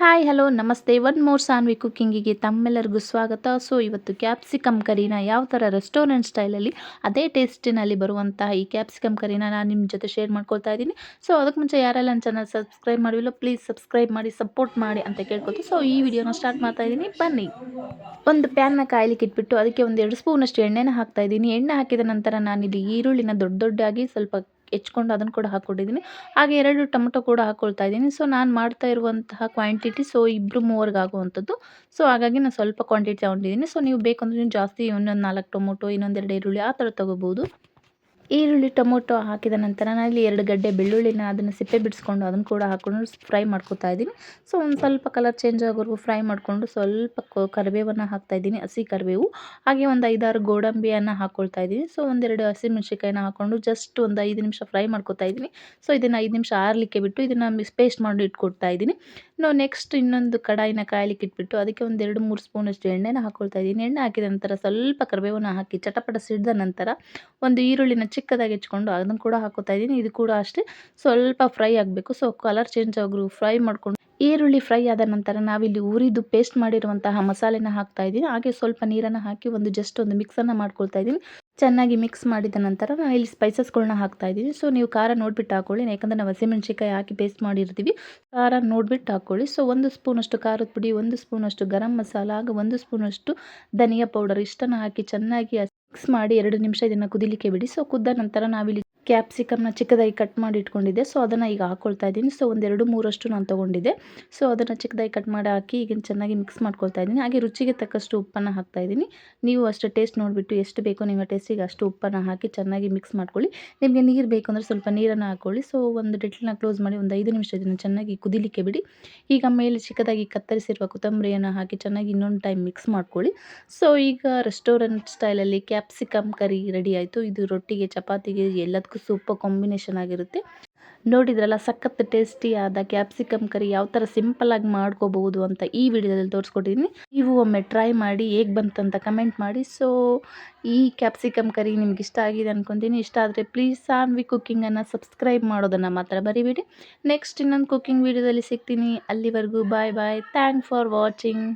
Hi, hello, ನಮಸ್ತೆ. One more Saanvi ಕುಕ್ಕಿಂಗಿಗೆ ತಮ್ಮೆಲ್ಲರಿಗೂ ಸ್ವಾಗತ. ಸೊ, ಇವತ್ತು ಕ್ಯಾಪ್ಸಿಕಮ್ ಕರಿನ ಯಾವ ಥರ ರೆಸ್ಟೋರೆಂಟ್ ಸ್ಟೈಲಲ್ಲಿ ಅದೇ ಟೇಸ್ಟಿನಲ್ಲಿ ಬರುವಂತಹ ಈ ಕ್ಯಾಪ್ಸಿಕಮ್ ಕರಿನ ನಾನು ನಿಮ್ಮ ಜೊತೆ ಶೇರ್ ಮಾಡ್ಕೊಳ್ತಾ ಇದ್ದೀನಿ. ಸೊ ಅದಕ್ಕೆ ಮುಂಚೆ ಯಾರೆಲ್ಲ ನನ್ನ ಚಾನಲ್ ಸಬ್ಸ್ಕ್ರೈಬ್ ಮಾಡಿಲ್ಲ ಪ್ಲೀಸ್ ಸಬ್ಸ್ಕ್ರೈಬ್ ಮಾಡಿ ಸಪೋರ್ಟ್ ಮಾಡಿ ಅಂತ ಕೇಳ್ಕೊತು ಸೊ, ಈ ವಿಡಿಯೋನ ಸ್ಟಾರ್ಟ್ ಮಾಡ್ತಾ ಇದ್ದೀನಿ. ಬನ್ನಿ. ಒಂದು ಪ್ಯಾನ್ನ ಕಾಯಲಿಕ್ಕೆ ಇಟ್ಬಿಟ್ಟು, ಅದಕ್ಕೆ ಒಂದು ಎರಡು ಸ್ಪೂನಷ್ಟು ಎಣ್ಣೆನ ಹಾಕ್ತಾ ಇದ್ದೀನಿ. ಎಣ್ಣೆ ಹಾಕಿದ ನಂತರ ನಾನಿಲ್ಲಿ ಈರುಳ್ಳಿನ ದೊಡ್ಡ ದೊಡ್ಡಾಗಿ ಸ್ವಲ್ಪ ಹೆಚ್ಕೊಂಡು ಅದನ್ನು ಕೂಡ ಹಾಕ್ಕೊಂಡಿದ್ದೀನಿ ಹಾಗೆ ಎರಡು ಟೊಮೊಟೊ ಕೂಡ ಹಾಕ್ಕೊಳ್ತಾ ಇದ್ದೀನಿ ಸೊ ನಾನು ಮಾಡ್ತಾ ಇರುವಂತಹ ಕ್ವಾಂಟಿಟಿ ಸೊ ಇಬ್ಬರು ಮೂವರ್ಗೆ ಆಗುವಂಥದ್ದು. ಸೊ ಹಾಗಾಗಿ ನಾನು ಸ್ವಲ್ಪ ಕ್ವಾಂಟಿಟಿ ತೊಗೊಂಡಿದ್ದೀನಿ ಸೊ ನೀವು ಬೇಕಂದ್ರೆ ನೀವು ಜಾಸ್ತಿ ಇನ್ನೊಂದು ನಾಲ್ಕು ಟೊಮೊಟೊ ಇನ್ನೊಂದೆರಡು ಈರುಳ್ಳಿ ಆ ಥರ ತೊಗೋಬೋದು. ಈರುಳ್ಳಿ, ಟೊಮೊಟೊ ಹಾಕಿದ ನಂತರ ನಾನಿಲ್ಲಿ ಎರಡು ಗಡ್ಡೆ ಬೆಳ್ಳುಳ್ಳಿನ ಅದನ್ನು ಸಿಪ್ಪೆ ಬಿಡಿಸ್ಕೊಂಡು ಅದನ್ನು ಕೂಡ ಹಾಕ್ಕೊಂಡು ಫ್ರೈ ಮಾಡ್ಕೊತಾ ಇದ್ದೀನಿ. ಸೊ ಒಂದು ಸ್ವಲ್ಪ ಕಲರ್ ಚೇಂಜ್ ಆಗೋವರೆಗೂ ಫ್ರೈ ಮಾಡಿಕೊಂಡು ಸ್ವಲ್ಪ ಕರಿಬೇವನ್ನು ಹಾಕ್ತಾಯಿದ್ದೀನಿ ಹಸಿ ಕರಿಬೇವು. ಹಾಗೆ ಒಂದು ಐದಾರು ಗೋಡಂಬಿಯನ್ನು ಹಾಕ್ಕೊಳ್ತಾ ಇದ್ದೀನಿ. ಸೊ ಒಂದೆರಡು ಹಸಿಮೆಣ್ಸಿಕಾಯಿನ ಹಾಕ್ಕೊಂಡು ಜಸ್ಟ್ ಒಂದು ಐದು ನಿಮಿಷ ಫ್ರೈ ಮಾಡ್ಕೊತಾ ಇದ್ದೀನಿ. ಸೊ ಇದನ್ನು ಐದು ನಿಮಿಷ ಆರಲಿಕ್ಕೆ ಬಿಟ್ಟು ಇದನ್ನು ಮಿಸ್ ಪೇಸ್ಟ್ ಮಾಡಿ ಇಟ್ಕೊಡ್ತಾ ಇದ್ದೀನಿ. ನಾವು ನೆಕ್ಸ್ಟ್ ಇನ್ನೊಂದು ಕಡಾಯಿನ ಕಾಯಲಿಕ್ಕೆ ಇಟ್ಬಿಟ್ಟು ಅದಕ್ಕೆ ಒಂದು ಎರಡು, ಮೂರು ಸ್ಪೂನಷ್ಟು ಎಣ್ಣೆನ ಹಾಕ್ಕೊಳ್ತಾ ಇದ್ದೀನಿ. ಎಣ್ಣೆ ಹಾಕಿದ ನಂತರ ಸ್ವಲ್ಪ ಕರಿಬೇವನ್ನು ಹಾಕಿ ಚಟಪಟ ಸಿಡಿದ ನಂತರ ಒಂದು ಈರುಳ್ಳಿನ ಚಿಕ್ಕದಾಗಿ ಹೆಚ್ಕೊಂಡು ಅದನ್ನು ಕೂಡ ಹಾಕೋತಾ ಇದ್ದೀನಿ. ಇದು ಕೂಡ ಅಷ್ಟೇ. ಸ್ವಲ್ಪ ಫ್ರೈ ಆಗಬೇಕು. ಸೊ ಕಲರ್ ಚೇಂಜ್ ಆಗ್ರು ಫ್ರೈ ಮಾಡ್ಕೊಂಡು ಈರುಳ್ಳಿ ಫ್ರೈ ಆದ ನಂತರ ನಾವಿಲ್ಲಿ ಉರಿದು ಪೇಸ್ಟ್ ಮಾಡಿರುವಂತಹ ಮಸಾಲೆನ ಹಾಕ್ತಾ ಇದ್ದೀನಿ. ಹಾಗೆ ಸ್ವಲ್ಪ ನೀರನ್ನು ಹಾಕಿ ಒಂದು ಜಸ್ಟ್ ಒಂದು ಮಿಕ್ಸನ್ನು ಮಾಡ್ಕೊಳ್ತಾ ಇದ್ದೀನಿ. ಚೆನ್ನಾಗಿ ಮಿಕ್ಸ್ ಮಾಡಿದ ನಂತರ ನಾನು ಇಲ್ಲಿ ಸ್ಪೈಸಸ್ಗಳನ್ನ ಹಾಕ್ತಾ ಇದ್ದೀನಿ. ಸೊ ನೀವು ಖಾರ ನೋಡ್ಬಿಟ್ಟು ಹಾಕೊಳ್ಳಿ. ಯಾಕಂದರೆ ನಾವು ಹಸಿಮೆಣ್ಸಿಕಾಯಿ ಹಾಕಿ ಪೇಸ್ಟ್ ಮಾಡಿರ್ತೀವಿ. ಖಾರ ನೋಡ್ಬಿಟ್ಟು ಹಾಕ್ಕೊಳ್ಳಿ ಸೊ ಒಂದು ಸ್ಪೂನಷ್ಟು ಖಾರದ ಪುಡಿ, ಒಂದು ಸ್ಪೂನಷ್ಟು ಗರಂ ಮಸಾಲ ಹಾಗೂ ಒಂದು ಸ್ಪೂನಷ್ಟು ಧನಿಯಾ ಪೌಡರ್ ಇಷ್ಟನ್ನು ಹಾಕಿ ಚೆನ್ನಾಗಿ ಮಿಕ್ಸ್ ಮಾಡಿ ಎರಡು ನಿಮಿಷ ಇದನ್ನು ಕುದಿಲಿಕ್ಕೆ ಬಿಡಿ. ಸೊ ಕುದ್ದ ನಂತರ ನಾವಿಲ್ಲಿ ಕ್ಯಾಪ್ಸಿಕಮ್ನ ಚಿಕ್ಕದಾಗಿ ಕಟ್ ಮಾಡಿ ಇಟ್ಕೊಂಡಿದ್ದೆ. ಸೊ ಅದನ್ನು ಈಗ ಹಾಕ್ಕೊಳ್ತಾ ಇದ್ದೀನಿ. ಸೊ ಒಂದೆರಡು, ಮೂರಷ್ಟು ನಾನು ತೊಗೊಂಡಿದ್ದೆ. ಸೊ ಅದನ್ನು ಚಿಕ್ಕದಾಗಿ ಕಟ್ ಮಾಡಿ ಹಾಕಿ ಈಗ ಚೆನ್ನಾಗಿ ಮಿಕ್ಸ್ ಮಾಡ್ಕೊಳ್ತಾ ಇದ್ದೀನಿ. ಹಾಗೆ ರುಚಿಗೆ ತಕ್ಕಷ್ಟು ಉಪ್ಪನ್ನು ಹಾಕ್ತಾ ಇದ್ದೀನಿ. ನೀವು ಅಷ್ಟು ಟೇಸ್ಟ್ ನೋಡಿಬಿಟ್ಟು ಎಷ್ಟು ಬೇಕೋ ನಿಮ್ಮ ಟೇಸ್ಟಿಗೆ ಅಷ್ಟು ಉಪ್ಪನ್ನು ಹಾಕಿ ಚೆನ್ನಾಗಿ ಮಿಕ್ಸ್ ಮಾಡ್ಕೊಳ್ಳಿ. ನಿಮಗೆ ನೀರು ಬೇಕು ಅಂದರೆ ಸ್ವಲ್ಪ ನೀರನ್ನು ಹಾಕ್ಕೊಳ್ಳಿ ಸೊ ಒಂದು ಡಿಟ್ಲನ್ನ ಕ್ಲೋಸ್ ಮಾಡಿ ಒಂದು ಐದು ನಿಮಿಷ ಇದನ್ನು ಚೆನ್ನಾಗಿ ಕುದಿಲಿಕ್ಕೆ ಬಿಡಿ. ಈಗ ಮೇಲೆ ಚಿಕ್ಕದಾಗಿ ಕತ್ತರಿಸಿರುವ ಕೊತ್ತಂಬರಿಯನ್ನು ಹಾಕಿ ಚೆನ್ನಾಗಿ ಇನ್ನೊಂದು ಟೈಮ್ ಮಿಕ್ಸ್ ಮಾಡ್ಕೊಳ್ಳಿ. ಸೊ ಈಗ ರೆಸ್ಟೋರೆಂಟ್ ಸ್ಟೈಲಲ್ಲಿ ಕ್ಯಾಪ್ಸಿಕಮ್ ಕರಿ ರೆಡಿ ಆಯಿತು. ಇದು ರೊಟ್ಟಿಗೆ, ಚಪಾತಿಗೆ ಎಲ್ಲದಕ್ಕೂ ಸೂಪರ್ ಕಾಂಬಿನೇಷನ್ ಆಗಿರುತ್ತೆ. ನೋಡಿದ್ರಲ್ಲ, ಸಖತ್ ಟೇಸ್ಟಿಯಾದ ಕ್ಯಾಪ್ಸಿಕಮ್ ಕರಿ ಯಾವ ಥರ ಆಗಿ ಮಾಡ್ಕೋಬಹುದು ಅಂತ ಈ ವಿಡಿಯೋದಲ್ಲಿ ತೋರಿಸ್ಕೊಟ್ಟಿದ್ದೀನಿ. ನೀವು ಒಮ್ಮೆ ಟ್ರೈ ಮಾಡಿ, ಹೇಗೆ ಅಂತ ಕಮೆಂಟ್ ಮಾಡಿ. ಸೊ ಈ ಕ್ಯಾಪ್ಸಿಕಮ್ ಕರಿ ನಿಮ್ಗೆ ಇಷ್ಟ ಆಗಿದೆ ಅಂದ್ಕೊತೀನಿ ಇಷ್ಟ ಆದರೆ ಪ್ಲೀಸ್ ಸಾನ್ವಿ ಕುಕ್ಕಿಂಗನ್ನು ಸಬ್ಸ್ಕ್ರೈಬ್ ಮಾಡೋದನ್ನು ಮಾತ್ರ ಬರಿಬೇಡಿ ನೆಕ್ಸ್ಟ್ ಇನ್ನೊಂದು ಕುಕ್ಕಿಂಗ್ ವಿಡಿಯೋದಲ್ಲಿ ಸಿಗ್ತೀನಿ. ಅಲ್ಲಿವರೆಗೂ bye bye. Thank for watching.